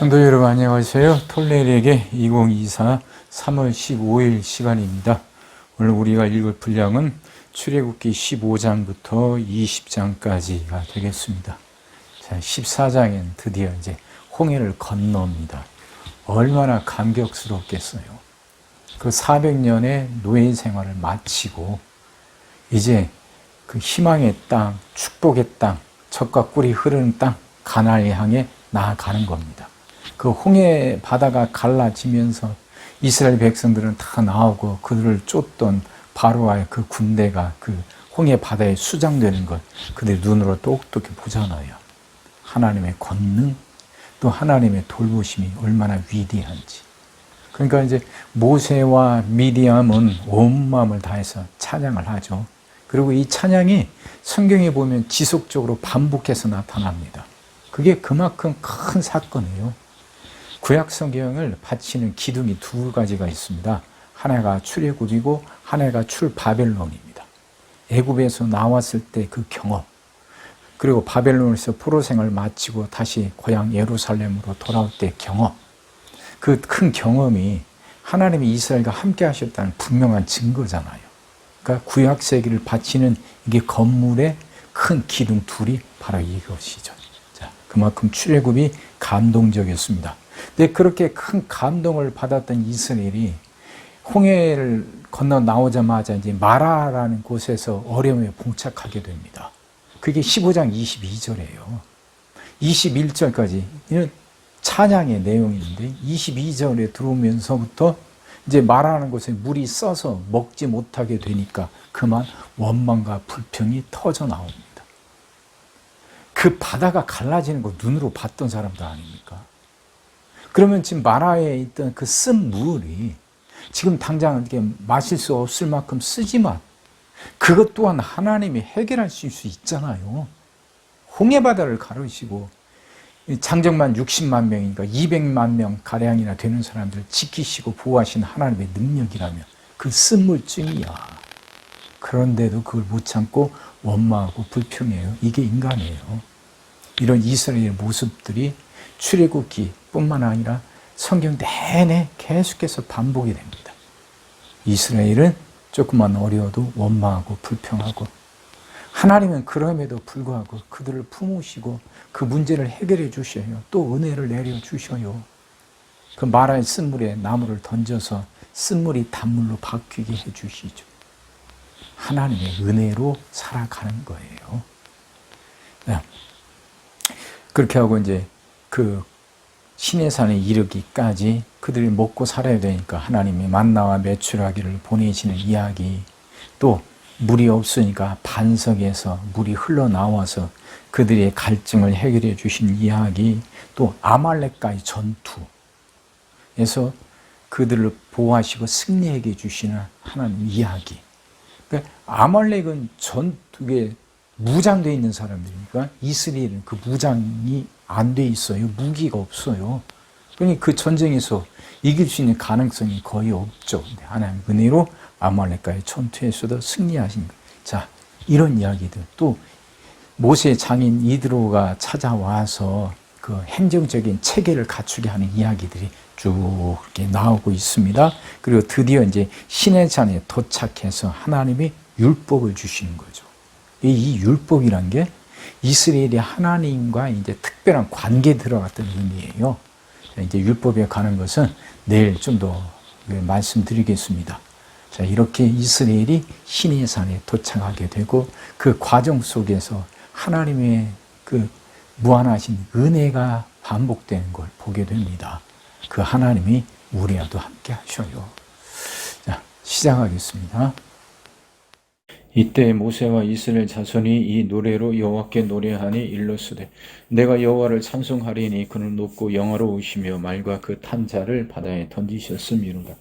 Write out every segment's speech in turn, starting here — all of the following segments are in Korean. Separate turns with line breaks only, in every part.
성도 여러분 안녕하세요. 톨레리에게 2024 3월 15일 시간입니다. 오늘 우리가 읽을 분량은 출애굽기 15장부터 20장까지가 되겠습니다. 자, 14장엔 드디어 이제 홍해를 건넙니다. 얼마나 감격스럽겠어요. 그 400년의 노예 생활을 마치고 이제 그 희망의 땅, 축복의 땅, 젖과 꿀이 흐르는 땅, 가나안을 향해 나아가는 겁니다. 그 홍해 바다가 갈라지면서 이스라엘 백성들은 다 나오고 그들을 쫓던 바로와의 그 군대가 그 홍해 바다에 수장되는 것 그들 눈으로 똑똑히 보잖아요. 하나님의 권능 또 하나님의 돌보심이 얼마나 위대한지. 그러니까 이제 모세와 미디암은 온 마음을 다해서 찬양을 하죠. 그리고 이 찬양이 성경에 보면 지속적으로 반복해서 나타납니다. 그게 그만큼 큰 사건이에요. 구약 성경을 바치는 기둥이 두 가지가 있습니다. 하나가 출애굽이고 하나가 출바벨론입니다. 애굽에서 나왔을 때 그 경험, 그리고 바벨론에서 포로 생을 마치고 다시 고향 예루살렘으로 돌아올 때 경험, 그 큰 경험이 하나님이 이스라엘과 함께 하셨다는 분명한 증거잖아요. 그러니까 구약 세기를 바치는 이게 건물의 큰 기둥 둘이 바로 이것이죠. 자, 그만큼 출애굽이 감동적이었습니다. 근데 그렇게 큰 감동을 받았던 이스라엘이 홍해를 건너 나오자마자 이제 마라라는 곳에서 어려움에 봉착하게 됩니다. 그게 15장 22절이에요. 21절까지 이는 찬양의 내용인데 22절에 들어오면서부터 이제 말하는 곳에 물이 써서 먹지 못하게 되니까 그만 원망과 불평이 터져 나옵니다. 그 바다가 갈라지는 거 눈으로 봤던 사람도 아닙니까? 그러면 지금 마라에 있던 그 쓴 물이 지금 당장 이렇게 마실 수 없을 만큼 쓰지만 그것 또한 하나님이 해결하실 수 있잖아요. 홍해 바다를 가르시고 장정만 60만 명인가 200만 명 가량이나 되는 사람들을 지키시고 보호하신 하나님의 능력이라면 그 쓴물증이야. 그런데도 그걸 못 참고 원망하고 불평해요. 이게 인간이에요. 이런 이스라엘의 모습들이 출애굽기 뿐만 아니라 성경 내내 계속해서 반복이 됩니다. 이스라엘은 조금만 어려워도 원망하고 불평하고 하나님은 그럼에도 불구하고 그들을 품으시고 그 문제를 해결해 주셔요. 또 은혜를 내려 주셔요. 그 마라의 쓴물에 나무를 던져서 쓴물이 단물로 바뀌게 해 주시죠. 하나님의 은혜로 살아가는 거예요. 네. 그렇게 하고 이제 그 신의 산에 이르기까지 그들이 먹고 살아야 되니까 하나님이 만나와 매출하기를 보내시는 이야기. 또 물이 없으니까 반석에서 물이 흘러나와서 그들의 갈증을 해결해 주신 이야기. 또 아말렉과의 전투에서 그들을 보호하시고 승리하게 주시는 하나님 이야기. 그러니까 아말렉은 전투에 무장되어 있는 사람들이니까 이스라엘은 그 무장이 안 돼 있어요. 무기가 없어요. 그러니 그 전쟁에서 이길 수 있는 가능성이 거의 없죠. 하나님 은혜로 아말렉과의 전투에서도 승리하신 것. 자, 이런 이야기들 또 모세 장인 이드로가 찾아와서 그 행정적인 체계를 갖추게 하는 이야기들이 쭉 이렇게 나오고 있습니다. 그리고 드디어 이제 신의 잔에 도착해서 하나님이 율법을 주시는 거죠. 이 율법이란 게 이스라엘이 하나님과 이제 특별한 관계에 들어갔던 의미예요. 이제 율법에 관한 것은 내일 좀 더 말씀드리겠습니다. 자, 이렇게 이스라엘이 신의 산에 도착하게 되고 그 과정 속에서 하나님의 그 무한하신 은혜가 반복되는 걸 보게 됩니다. 그 하나님이 우리와도 함께 하셔요. 자, 시작하겠습니다. 이때 모세와 이스라엘 자손이 이 노래로 여호와께 노래하니 일러스되 내가 여호와를 찬송하리니 그는 높고 영화로우시며 말과 그 탄자를 바다에 던지셨음이로다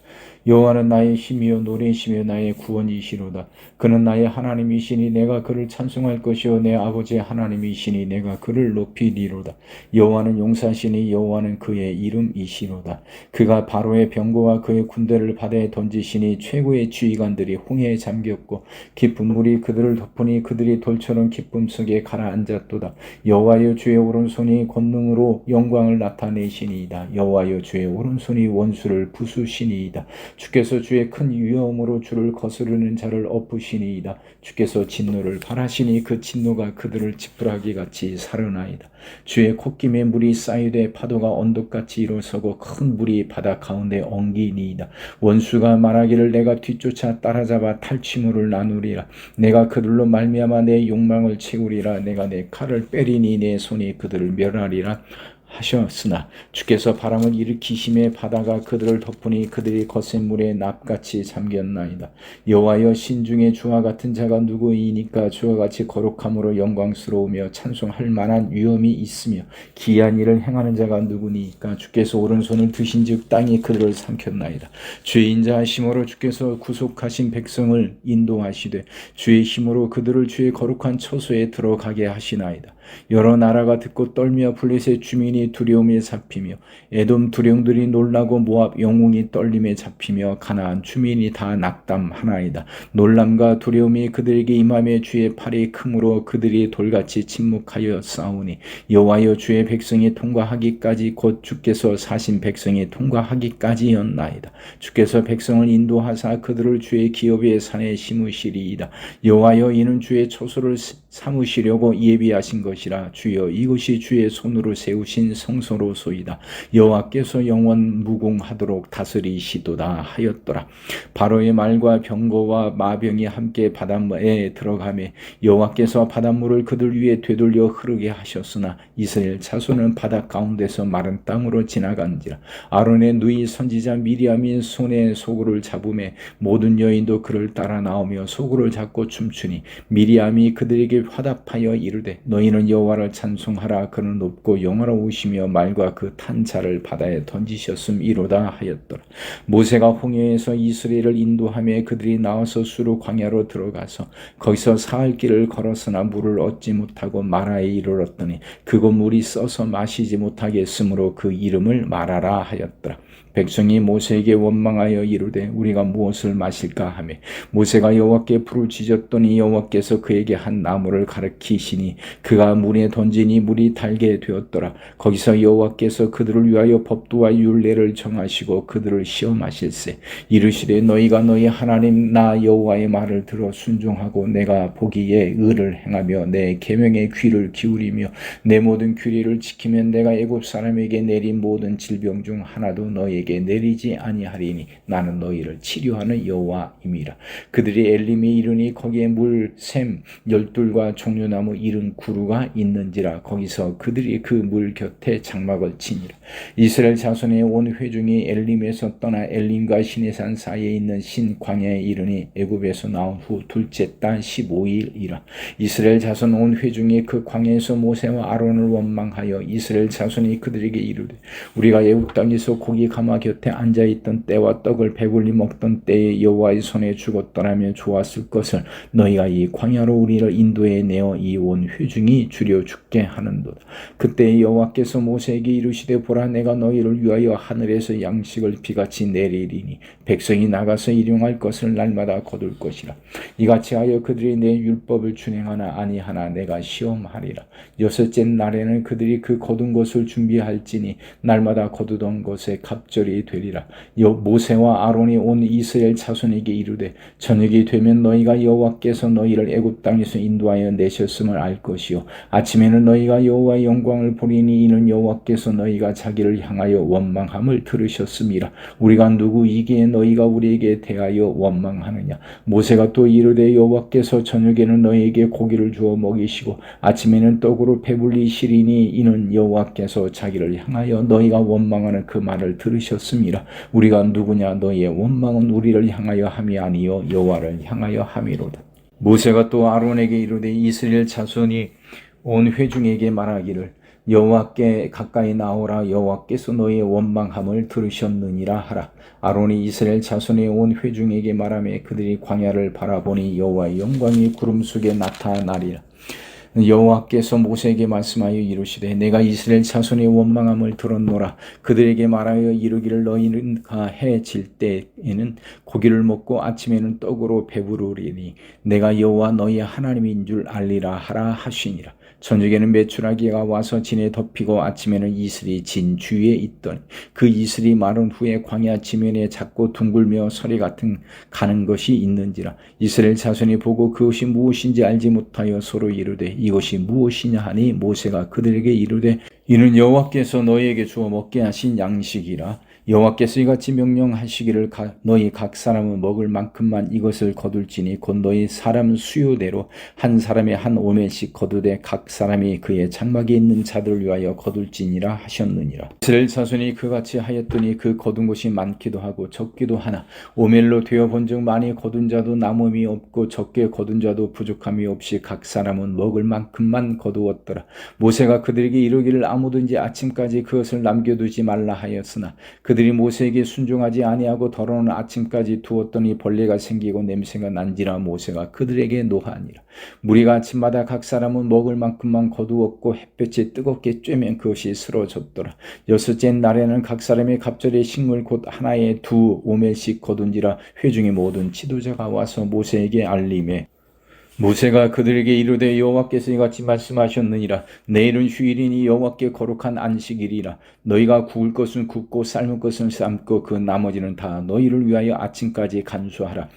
여호와는 나의 힘이요 노래심이요 나의 구원이시로다. 그는 나의 하나님이시니 내가 그를 찬송할 것이요 내 아버지의 하나님이시니 내가 그를 높이리로다. 여호와는 용사시니 여호와는 그의 이름이시로다. 그가 바로의 병거와 그의 군대를 바다에 던지시니 최고의 지휘관들이 홍해에 잠겼고 깊은 물이 그들을 덮으니 그들이 돌처럼 기쁨 속에 가라앉았도다. 여호와여 주의 오른손이 권능으로 영광을 나타내시니이다. 여호와여 주의 오른손이 원수를 부수시니이다. 주께서 주의 큰 위엄으로 주를 거스르는 자를 엎으시니이다. 주께서 진노를 바라시니 그 진노가 그들을 지푸라기 같이 살아나이다. 주의 콧김에 물이 쌓이되 파도가 언덕같이 일어서고 큰 물이 바다 가운데 엉기니이다. 원수가 말하기를 내가 뒤쫓아 따라잡아 탈취물을 나누리라. 내가 그들로 말미암아 내 욕망을 채우리라. 내가 내 칼을 빼리니 내 손이 그들을 멸하리라. 하셨으나 주께서 바람을 일으키심에 바다가 그들을 덮으니 그들이 거센 물에 납같이 잠겼나이다. 여호와여 신중에 주와 같은 자가 누구이니까 주와 같이 거룩함으로 영광스러우며 찬송할 만한 위엄이 있으며 기이한 일을 행하는 자가 누구니까 주께서 오른손을 드신즉 땅이 그들을 삼켰나이다. 주의 인자하심으로 주께서 구속하신 백성을 인도하시되 주의 힘으로 그들을 주의 거룩한 처소에 들어가게 하시나이다. 여러 나라가 듣고 떨며 블레셋 주민이 두려움에 잡히며 에돔 두령들이 놀라고 모압 영웅이 떨림에 잡히며 가나안 주민이 다 낙담하나이다. 놀람과 두려움이 그들에게 임함에 주의 팔이 크므로 그들이 돌같이 침묵하여 싸우니 여호와여 주의 백성이 통과하기까지 곧 주께서 사신 백성이 통과하기까지였나이다. 주께서 백성을 인도하사 그들을 주의 기업의 산에 심으시리이다. 여호와여 이는 주의 처소를 삼으시려고 예비하신 것이라 주여 이것이 주의 손으로 세우신 성소로소이다. 여호와께서 영원 무궁하도록 다스리시도다 하였더라. 바로의 말과 병거와 마병이 함께 바닷물에 들어가매 여호와께서 바닷물을 그들 위에 되돌려 흐르게 하셨으나 이스라엘 자손은 바다 가운데서 마른 땅으로 지나간지라. 아론의 누이 선지자 미리암이 손에 소굴을 잡음에 모든 여인도 그를 따라 나오며 소굴을 잡고 춤추니 미리암이 그들에게 화답하여 이르되 너희는 여호와를 찬송하라. 그는 높고 영화로우시 며 말과 그 탄자를 바다에 던지셨음이로다 하였더라. 모세가 홍해에서 이스라엘을 인도하며 그들이 나와서 수로 광야로 들어가서 거기서 사흘 길을 걸었으나 물을 얻지 못하고 마라에 이르렀더니 그곳 물이 써서 마시지 못하게 했으므로 그 이름을 마라라 하였더라 백성이 모세에게 원망하여 이르되 우리가 무엇을 마실까 하며 모세가 여호와께 불을 지졌더니 여호와께서 그에게 한 나무를 가르키시니 그가 물에 던지니 물이 달게 되었더라. 거기서 여호와께서 그들을 위하여 법도와 율례를 정하시고 그들을 시험하실세. 이르시되 너희가 너희 하나님 나 여호와의 말을 들어 순종하고 내가 보기에 의를 행하며 내 계명에 귀를 기울이며 내 모든 규례를 지키면 내가 애굽 사람에게 내린 모든 질병 중 하나도 너희에게 내리지 아니하리니 나는 너희를 치료하는 여호와임이라. 그들이 엘림이 이르니 거기에 물샘 열둘과 종려나무 이른 구루가 있는지라. 거기서 그들이 그 물 곁에 장막을 치니라. 이스라엘 자손의 온 회중이 엘림에서 떠나 엘림과 시내산 사이에 있는 신 광야에 이르니 애굽에서 나온 후 둘째 달 15일이라. 이스라엘 자손 온 회중이 그 광야에서 모세와 아론을 원망하여 이스라엘 자손이 그들에게 이르되 우리가 애굽 땅에서 고기 가마 곁에 앉아 있던 때와 떡을 배불리 먹던 때에 여호와의 손에 죽었더라면 좋았을 것을 너희가 이 광야로 우리를 인도해 내어 이 온 회중이 줄여 죽게 하는도다. 그때 여호와께서 모세에게 이르시되 보라 내가 너희를 위하여 하늘에서 양식을 비같이 내리리니 백성이 나가서 일용할 것을 날마다 거둘 것이라. 이같이 하여 그들이 내 율법을 준행하나 아니하나 내가 시험하리라. 여섯째 날에는 그들이 그 거둔 것을 준비할지니 날마다 거두던 것에 갑절 이 되리라. 여 모세와 아론이 온 이스라엘 자손에게 이르되 저녁이 되면 너희가 여호와께서 너희를 애굽 땅에서 인도하여 내셨음을 알 것이요 아침에는 너희가 여호와의 영광을 보리니 이는 여호와께서 너희가 자기를 향하여 원망함을 들으셨음이라. 우리가 누구이기에 너희가 우리에게 대하여 원망하느냐. 모세가 또 이르되 여호와께서 저녁에는 너희에게 고기를 주어 먹이시고 아침에는 떡으로 배불리시리니 이는 여호와께서 자기를 향하여 너희가 원망하는 그 말을 들으셨 음이라. 우리가 누구냐 너희의 원망은 우리를 향하여 함이 아니요 여호와를 향하여 함이로다. 모세가 또 아론에게 이르되 이스라엘 자손이 온 회중에게 말하기를 여호와께 가까이 나오라 여호와께서 너희의 원망함을 들으셨느니라 하라 아론이 이스라엘 자손의 온 회중에게 말하며 그들이 광야를 바라보니 여호와의 영광이 구름 속에 나타나리라 여호와께서 모세에게 말씀하여 이르시되 내가 이스라엘 자손의 원망함을 들었노라. 그들에게 말하여 이르기를 너희는 해질 때에는 고기를 먹고 아침에는 떡으로 배부르리니 내가 여호와 너희 하나님인 줄 알리라 하라 하시니라 저녁에는 메추라기가 와서 진에 덮이고 아침에는 이슬이 진 주위에 있더니 그 이슬이 마른 후에 광야 지면에 작고 둥글며 서리 같은 가는 것이 있는지라 이스라엘 자손이 보고 그것이 무엇인지 알지 못하여 서로 이르되 이것이 무엇이냐 하니 모세가 그들에게 이르되 이는 여호와께서 너희에게 주어 먹게 하신 양식이라 여호와께서 이같이 명령하시기를 가, 너희 각 사람은 먹을 만큼만 이것을 거둘지니 곧 너희 사람 수요대로 한 사람의 한 오멜씩 거두되 각 사람이 그의 장막에 있는 자들을 위하여 거둘지니라 하셨느니라. 이스라엘 자손이 그같이 하였더니 그 거둔 것이 많기도 하고 적기도 하나 오멜로 되어 본즉 많이 거둔 자도 남음이 없고 적게 거둔 자도 부족함이 없이 각 사람은 먹을 만큼만 거두었더라. 모세가 그들에게 이르기를 아무든지 아침까지 그것을 남겨두지 말라 하였으나 그들 이 모세에게 순종하지 아니하고 더러운 아침까지 두었더니 벌레가 생기고 냄새가 난지라 모세가 그들에게 노하니라. 무리가 아침마다 각 사람은 먹을 만큼만 거두었고 햇볕이 뜨겁게 쬐면 그것이 쓰러졌더라. 여섯째 날에는 각 사람의 갑절의 식물 곧 하나에 두 오멜씩 거둔지라 회중의 모든 지도자가 와서 모세에게 알림해 모세가 그들에게 이르되 여호와께서 이같이 말씀하셨느니라. 내일은 휴일이니 여호와께 거룩한 안식일이라. 너희가 구울 것은 굽고 삶을 것은 삶고 그 나머지는 다 너희를 위하여 아침까지 간수하라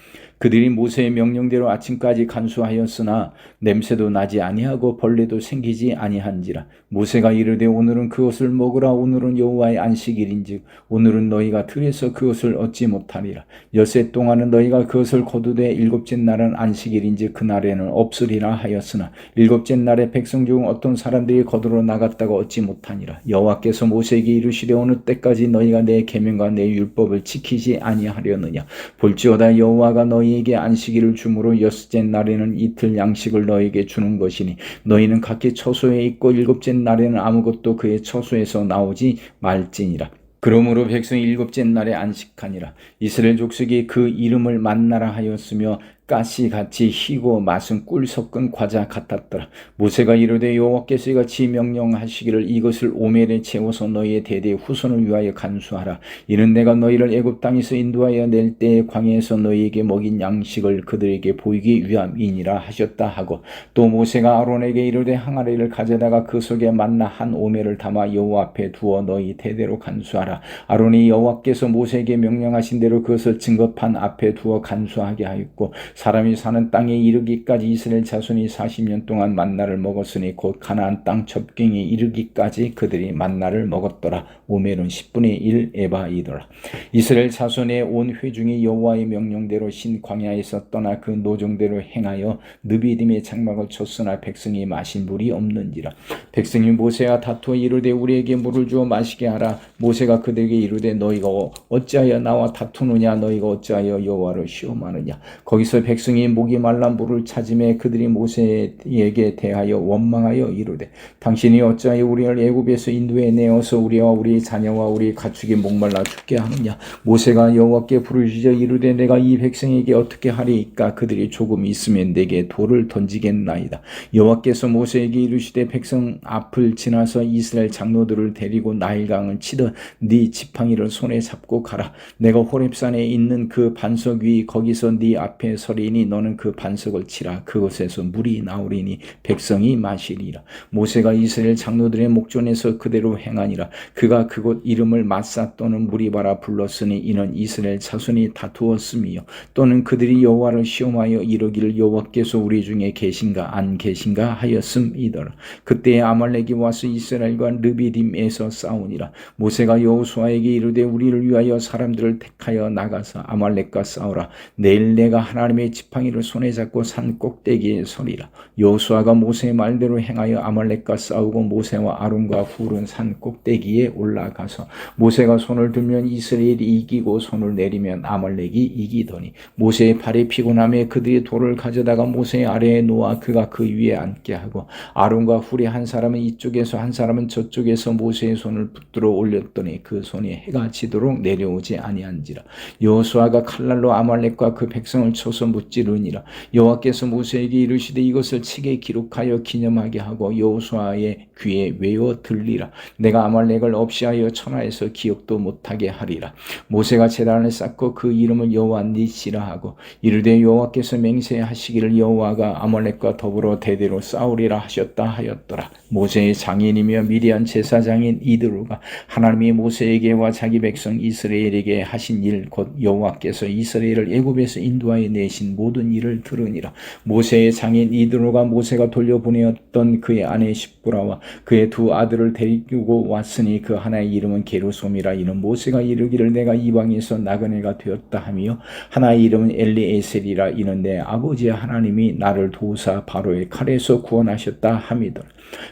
그들이 모세의 명령대로 아침까지 간수하였으나 냄새도 나지 아니하고 벌레도 생기지 아니한지라. 모세가 이르되 오늘은 그것을 먹으라. 오늘은 여호와의 안식일인즉 오늘은 너희가 들에서 그것을 얻지 못하리라. 여세 동안은 너희가 그것을 거두되 일곱째 날은 안식일인즉 그날에는 없으리라 하였으나 일곱째 날에 백성 중 어떤 사람들이 거두러 나갔다가 얻지 못하니라. 여호와께서 모세에게 이르시되 어느 때까지 너희가 내 계명과 내 율법을 지키지 아니하려느냐? 볼지어다 여호와가 너희 너희에게 안식일을 주므로 여섯째 날에는 이틀 양식을 너희에게 주는 것이니 너희는 각기 처소에 있고 일곱째 날에는 아무것도 그의 처소에서 나오지 말지니라. 그러므로 백성이 일곱째 날에 안식하니라. 이스라엘 족속이 그 이름을 만나라 하였으며 가시 같이 희고 맛은 꿀 섞은 과자 같았더라. 모세가 이르되 여호와께서 이같이 명령하시기를 이것을 오멜에 채워서 너희의 대대 후손을 위하여 간수하라. 이는 내가 너희를 애굽 땅에서 인도하여 낼 때에 광야에서 너희에게 먹인 양식을 그들에게 보이기 위함이니라 하셨다 하고 또 모세가 아론에게 이르되 항아리를 가져다가 그 속에 만나 한 오멜을 담아 여호와 앞에 두어 너희 대대로 간수하라. 아론이 여호와께서 모세에게 명령하신 대로 그것을 증거판 앞에 두어 간수하게 하였고 사람이 사는 땅에 이르기까지 이스라엘 자손이 40년 동안 만나를 먹었으니 곧 가나안 땅 접경에 이르기까지 그들이 만나를 먹었더라. 오멜은 10분의 1 에바이더라. 이스라엘 자손의 온 회중이 여호와의 명령대로 신 광야에서 떠나 그 노정대로 행하여 느비딤의 장막을 쳤으나 백성이 마신 물이 없는지라. 백성이 모세와 다투어 이르되 우리에게 물을 주어 마시게 하라. 모세가 그들에게 이르되 너희가 어찌하여 나와 다투느냐 너희가 어찌하여 여호와를 시험하느냐. 거기서 백성이 목이 말라 물을 찾음에 그들이 모세에게 대하여 원망하여 이르되 당신이 어찌하여 우리를 애굽에서 인도해 내어서 우리와 우리 자녀와 우리 가축이 목말라 죽게 하느냐? 모세가 여호와께 부르짖어 이르되 내가 이 백성에게 어떻게 하리이까? 그들이 조금 있으면 내게 돌을 던지겠나이다. 여호와께서 모세에게 이르시되 백성 앞을 지나서 이스라엘 장로들을 데리고 나일강을 치듯 네 지팡이를 손에 잡고 가라. 내가 호렙산에 있는 그 반석 위 거기서 네 앞에 서리 하리니 너는 그 반석을 치라. 그곳에서 물이 나오리니 백성이 마시리라. 모세가 이스라엘 장로들의 목전에서 그대로 행하니라. 그가 그곳 이름을 마사 또는 무리바라 불렀으니 이는 이스라엘 자손이 다투었음이요. 또는 그들이 여호와를 시험하여 이르기를 여호와께서 우리 중에 계신가 안 계신가 하였음이더라. 그때 아말렉이 와서 이스라엘과 르비딤에서 싸우니라. 모세가 여호수아에게 이르되 우리를 위하여 사람들을 택하여 나가서 아말렉과 싸우라. 내일 내가 하나님의 하나님의 지팡이를 손에 잡고 산 꼭대기에 서리라. 여호수아가 모세의 말대로 행하여 아말렉과 싸우고 모세와 아론과 훌은 산 꼭대기에 올라가서 모세가 손을 들면 이스라엘이 이기고 손을 내리면 아말렉이 이기더니 모세의 팔이 피곤함에 그들이 돌을 가져다가 모세의 아래에 놓아 그가 그 위에 앉게 하고 아론과 훌이 한 사람은 이쪽에서 한 사람은 저쪽에서 모세의 손을 붙들어 올렸더니 그 손이 해가 지도록 내려오지 아니한지라 여호수아가 칼날로 아말렉과 그 백성을 쳐서 무찌르니라. 여호와께서 모세에게 이르시되 이것을 책에 기록하여 기념하게 하고 여호수아의 귀에 외워 들리라. 내가 아말렉을 없이하여 천하에서 기억도 못하게 하리라. 모세가 제단을 쌓고 그 이름을 여호와 니시라 하고 이르되 여호와께서 맹세하시기를 여호와가 아말렉과 더불어 대대로 싸우리라 하셨다 하였더라. 모세의 장인이며 미디안 제사장인 이드루가 하나님이 모세에게와 자기 백성 이스라엘에게 하신 일 곧 여호와께서 이스라엘을 애굽에서 인도하여 내신 모든 일을 들으니라. 모세의 장인 이드루가 모세가 돌려보내었던 그의 아내 십부라와 그의 두 아들을 데리고 왔으니 그 하나의 이름은 게르솜이라. 이는 모세가 이르기를 내가 이방에서 나그네가 되었다 하며 하나의 이름은 엘리에셀이라. 이는 내 아버지 하나님이 나를 도사 바로의 칼에서 구원하셨다 함이더라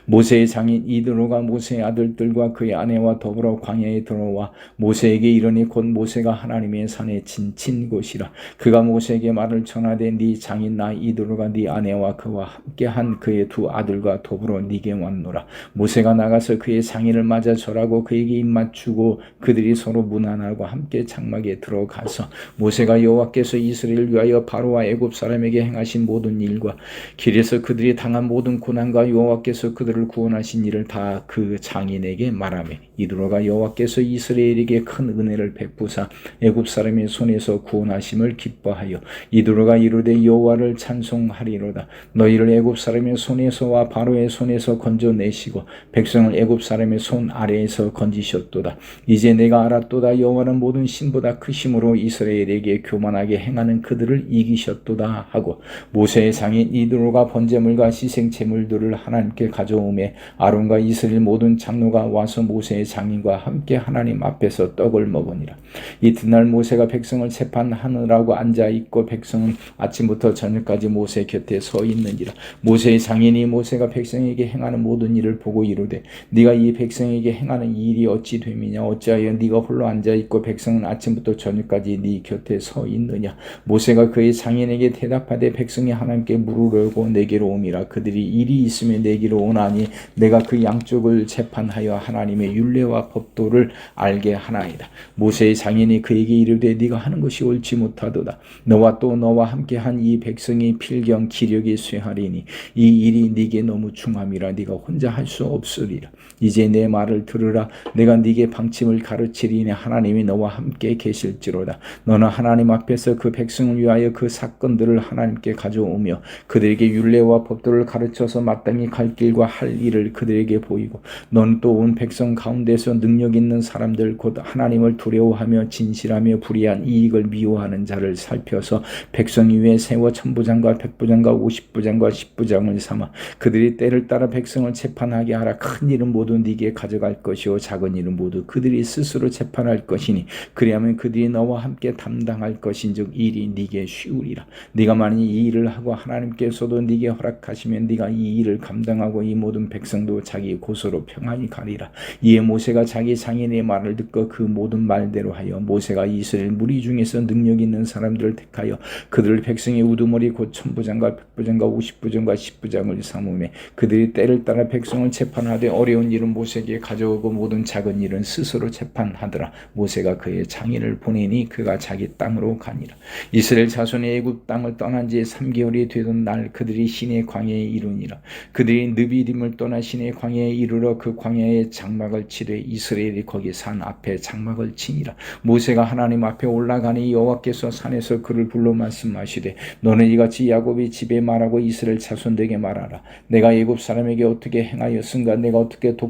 모세의 장인 이드로가 모세의 아들들과 그의 아내와 더불어 광야에 들어와 모세에게 이르니 곧 모세가 하나님의 산에 진친 곳이라. 그가 모세에게 말을 전하되 네 장인 나 이드로가 네 아내와 그와 함께한 그의 두 아들과 더불어 네게 왔노라. 모세가 나가서 그의 장인을 맞아 절하고 그에게 입 맞추고 그들이 서로 문안하고 함께 장막에 들어가서 모세가 여호와께서 이스라엘을 위하여 바로와 애굽 사람에게 행하신 모든 일과 길에서 그들이 당한 모든 고난과 여호와께서 그들을 구원하신 일을 다 그 장인에게 말하며 이드로가 여호와께서 이스라엘에게 큰 은혜를 베푸사 애굽 사람의 손에서 구원하심을 기뻐하여 이드로가 이르되 여호와를 찬송하리로다. 너희를 애굽 사람의 손에서와 바로의 손에서 건져내시고 백성을 애굽 사람의 손 아래에서 건지셨도다. 이제 내가 알았도다. 여호와는 모든 신보다 크심으로 이스라엘에게 교만하게 행하는 그들을 이기셨도다 하고 모세의 장인 이드로가 번제물과 시생 제물들을 하나님께 가져오매 아론과 이스라엘 모든 장로가 와서 모세의 장인과 함께 하나님 앞에서 떡을 먹으니라. 이튿날 모세가 백성을 재판하느라고 앉아 있고 백성은 아침부터 저녁까지 모세 곁에 서 있는지라. 모세의 장인이 모세가 백성에게 행하는 모든 일을 보고 이르되 네가 이 백성에게 행하는 이 일이 어찌 됨이냐? 어찌하여 네가 홀로 앉아 있고 백성은 아침부터 저녁까지 네 곁에 서 있느냐? 모세가 그의 장인에게 대답하되 백성이 하나님께 물으려고 내게로 옴이라. 그들이 일이 있으면 내게로 오나니 내가 그 양쪽을 재판하여 하나님의 율례와 법도를 알게 하나이다. 모세의 장인이 그에게 이르되 네가 하는 것이 옳지 못하도다. 너와 또 너와 함께한 이 백성이 필경 기력이 쇠하리니 이 일이 네게 너무 중함이라 네가 혼자 할 수 없으리라 이제 내 말을 들으라. 내가 네게 방침을 가르치리니 하나님이 너와 함께 계실지로다. 너는 하나님 앞에서 그 백성을 위하여 그 사건들을 하나님께 가져오며 그들에게 율례와 법도를 가르쳐서 마땅히 갈 길과 할 일을 그들에게 보이고 너는 또 온 백성 가운데서 능력 있는 사람들 곧 하나님을 두려워하며 진실하며 불의한 이익을 미워하는 자를 살펴서 백성 위에 세워 천부장과 백부장과 오십부장과 십부장을 삼아 그들이 때를 따라 백성을 재판하게 하라. 큰 일은 모두 네게 가져갈 것이요 작은 일은 모두 그들이 스스로 재판할 것이니 그리하면 그들이 너와 함께 담당할 것인즉 일이 네게 쉬우리라. 네가 만일 이 일을 하고 하나님께서도 네게 허락하시면 네가 이 일을 감당하고 이 모든 백성도 자기 곳으로 평안히 가리라. 이에 모세가 자기 장인의 말을 듣고 그 모든 말대로 하여 모세가 이스라엘 무리 중에서 능력 있는 사람들을 택하여 그들을 백성의 우두머리 곧 천부장과 백부장과 오십부장과 십부장을 삼으매 그들이 때를 따라 백성을 재판하되 어려운 일은 모세에게 가져오고 모든 작은 일은 스스로 재판하더라. 모세가 그의 장인을 보내니 그가 자기 땅으로 가니라. 이스라엘 자손의 애굽 땅을 떠난 지 3개월이 되던 날 그들이 신의 광야에 이르니라. 그들이 느비림을 떠나 신의 광야에 이르러 그 광야에 장막을 치되 이스라엘이 거기 산 앞에 장막을 치니라. 모세가 하나님 앞에 올라가니 여호와께서 산에서 그를 불러 말씀하시되 너는 이같이 야곱이 집에 말하고 이스라엘 자손들에게 말하라. 내가 애굽 사람에게 어떻게 행하였은가? 내가 어떻게 독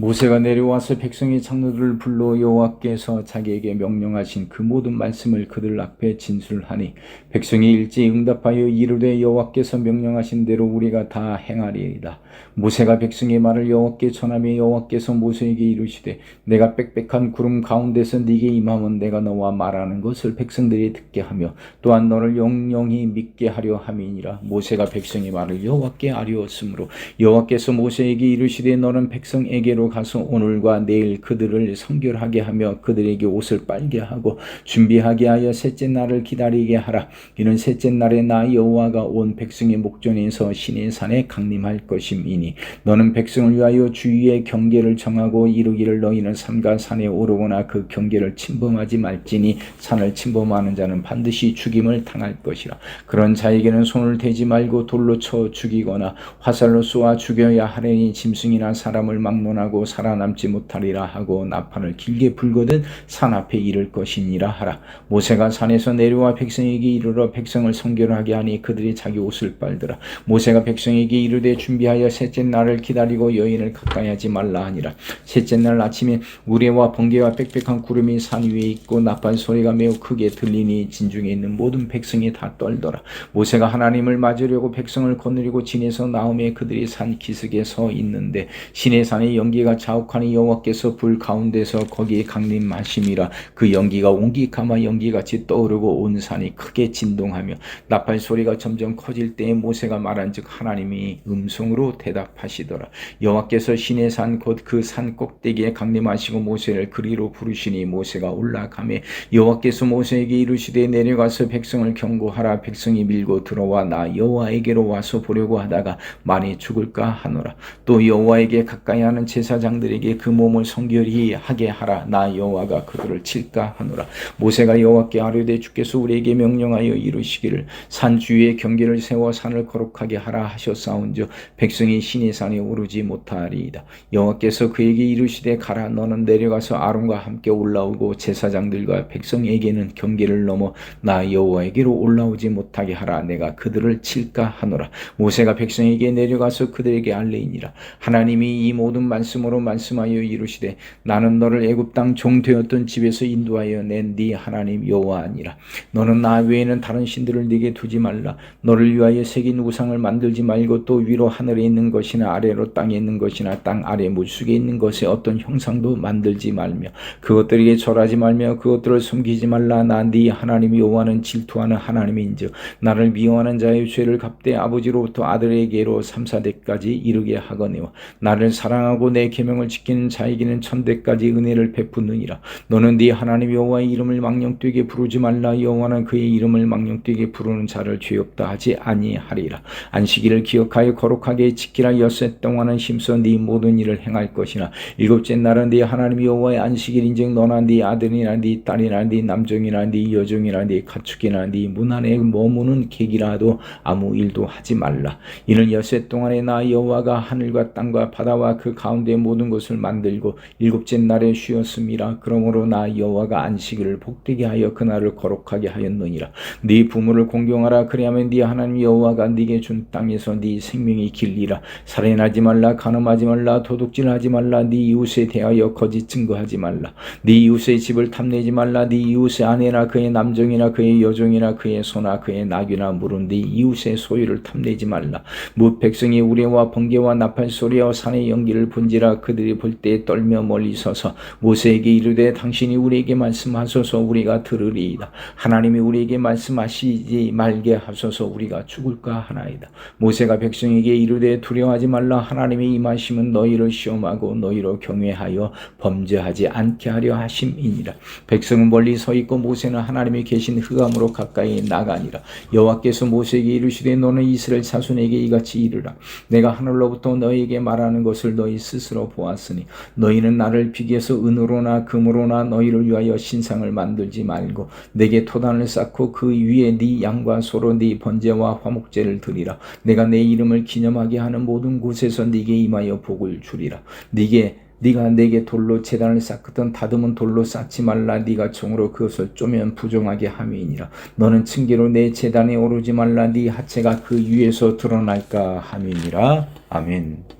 모세가 내려와서 백성의 장로들을 불러 여호와께서 자기에게 명령하신 그 모든 말씀을 그들 앞에 진술하니 백성이 일제히 응답하여 이르되 여호와께서 명령하신 대로 우리가 다 행하리이다. 모세가 백성의 말을 여호와께 전하며 여호와께서 모세에게 이르시되 내가 빽빽한 구름 가운데서 네게 임하면 내가 너와 말하는 것을 백성들이 듣게 하며 또한 너를 영영히 믿게 하려 함이니라. 모세가 백성의 말을 여호와께 아뢰었으므로 여호와께서 모세에게 이르시되 너는 백성에게로 가서 오늘과 내일 그들을 성결하게 하며 그들에게 옷을 빨게 하고 준비하게 하여 셋째 날을 기다리게 하라. 이는 셋째 날에 나 여호와가 온 백성의 목전에서 신의 산에 강림할 것임이니 너는 백성을 위하여 주위의 경계를 정하고 이루기를 너희는 산과 산에 오르거나 그 경계를 침범하지 말지니 산을 침범하는 자는 반드시 죽임을 당할 것이라. 그런 자에게는 손을 대지 말고 돌로 쳐 죽이거나 화살로 쏘아 죽여야 하려니 짐승이나 사람을 막론하고 살아남지 못하리라 하고 나팔을 길게 불거든 산 앞에 이를 것이니라 하라. 모세가 산에서 내려와 백성에게 이르러 백성을 성결 하게 하니 그들이 자기 옷을 빨더라. 모세가 백성에게 이르되 준비하여 셋째 날을 기다리고 여인을 가까이 하지 말라 하니라. 셋째 날 아침에 우레와 번개와 빽빽한 구름이 산 위에 있고 나팔 소리가 매우 크게 들리니 진중에 있는 모든 백성이 다 떨더라. 모세가 하나님을 맞으려고 백성을 거느리고 진에서 나오매 그들이 산 기슭에 서 있는데 신의 산에 연기 가 자욱하니 여호와께서 불 가운데서 거기에 강림하심이라 그 연기가 옹기가마 연기같이 떠오르고 온 산이 크게 진동하며 나팔 소리가 점점 커질 때에 모세가 말한즉 하나님이 음성으로 대답하시더라. 여호와께서 신의 산 곧 그 산 꼭대기에 강림하시고 모세를 그리로 부르시니 모세가 올라가매 여호와께서 모세에게 이르시되 내려가서 백성을 경고하라. 백성이 밀고 들어와 나 여호와에게로 와서 보려고 하다가 많이 죽을까 하노라. 또 여호와에게 가까이 하는 제사 장들에게 그 몸을 성결히 하게 하라. 나 여호와가 그들을 칠까 하노라. 모세가 여호와께 아뢰되 주께서 우리에게 명령하여 이루시기를 산 주위에 경계를 세워 산을 거룩하게 하라 하셨사온즉 백성이 신의 산에 오르지 못하리이다. 여호와께서 그에게 이르시되 가라 너는 내려가서 아론과 함께 올라오고 제사장들과 백성에게는 경계를 넘어 나 여호와에게로 올라오지 못하게 하라. 내가 그들을 칠까 하노라. 모세가 백성에게 내려가서 그들에게 알레이니라. 하나님이 이 모든 말씀 으로 말씀하여 이르시되 나는 너를 애굽 땅 종 되었던 집에서 인도하여 낸 네 하나님 여호와 아니라 너는 나 외에는 다른 신들을 네게 두지 말라. 너를 위하여 새긴 우상을 만들지 말고 또 위로 하늘에 있는 것이나 아래로 땅에 있는 것이나 땅 아래 물속에 있는 것에 어떤 형상도 만들지 말며 그것들에게 절하지 말며 그것들을 숨기지 말라. 나 네 하나님 여호와는 질투하는 하나님인즉 나를 미워하는 자의 죄를 갚되 아버지로부터 아들에게로 삼사대까지 이르게 하거니와 나를 사랑하고 내 계명을 지키는 자에게는 천대까지 은혜를 베푸느니라. 너는 네 하나님 여호와의 이름을 망령되게 부르지 말라. 여호와는 그의 이름을 망령되게 부르는 자를 죄없다 하지 아니하리라. 안식일을 기억하여 거룩하게 지키라. 엿새 동안은 힘써 네 모든 일을 행할 것이나 일곱째 날은 네 하나님 여호와의 안식일인즉 너나 네 아들이나 네 딸이나 네 남종이나 네 여종이나 네 가축이나 네 문 안에 머무는 객이라도 아무 일도 하지 말라. 이는 엿새 동안에 나 여호와가 하늘과 땅과 바다와 그 가운데 모든 것을 만들고 일곱째 날에 쉬었음이라. 그러므로 나 여호와가 안식일을 복되게 하여 그날을 거룩하게 하였느니라. 네 부모를 공경하라. 그리하면 네 하나님 여호와가 네게 준 땅에서 네 생명이 길리라. 살인하지 말라. 간음하지 말라. 도둑질하지 말라. 네 이웃에 대하여 거짓 증거하지 말라. 네 이웃의 집을 탐내지 말라. 네 이웃의 아내나 그의 남종이나 그의 여종이나 그의 소나 그의 낙이나 물은 네 이웃의 소유를 탐내지 말라. 무 백성이 우레와 번개와 나팔 소리와 산의 연기를 본지라 그들이 볼 때 떨며 멀리 서서 모세에게 이르되 당신이 우리에게 말씀하소서 우리가 들으리이다. 하나님이 우리에게 말씀하시지 말게 하소서 우리가 죽을까 하나이다. 모세가 백성에게 이르되 두려워하지 말라. 하나님의 임하심은 너희를 시험하고 너희로 경외하여 범죄하지 않게 하려 하심이니라. 백성은 멀리 서 있고 모세는 하나님이 계신 흑암으로 가까이 나가니라. 여호와께서 모세에게 이르시되 너는 이스라엘 자손에게 이같이 이르라. 내가 하늘로부터 너희에게 말하는 것을 너희 스스로 보았으니 너희는 나를 비교해서 은으로나 금으로나 너희를 위하여 신상을 만들지 말고 내게 토단을 쌓고 그 위에 네 양과 소로 네 번제와 화목제를 드리라. 내가 내 이름을 기념하게 하는 모든 곳에서 네게 임하여 복을 주리라. 네게 네가 내게 돌로 재단을 쌓거든 다듬은 돌로 쌓지 말라. 네가 종으로 그것을 쪼면 부정하게 함이니라. 너는 층계로 내 재단에 오르지 말라. 네 하체가 그 위에서 드러날까 함이니라. 아멘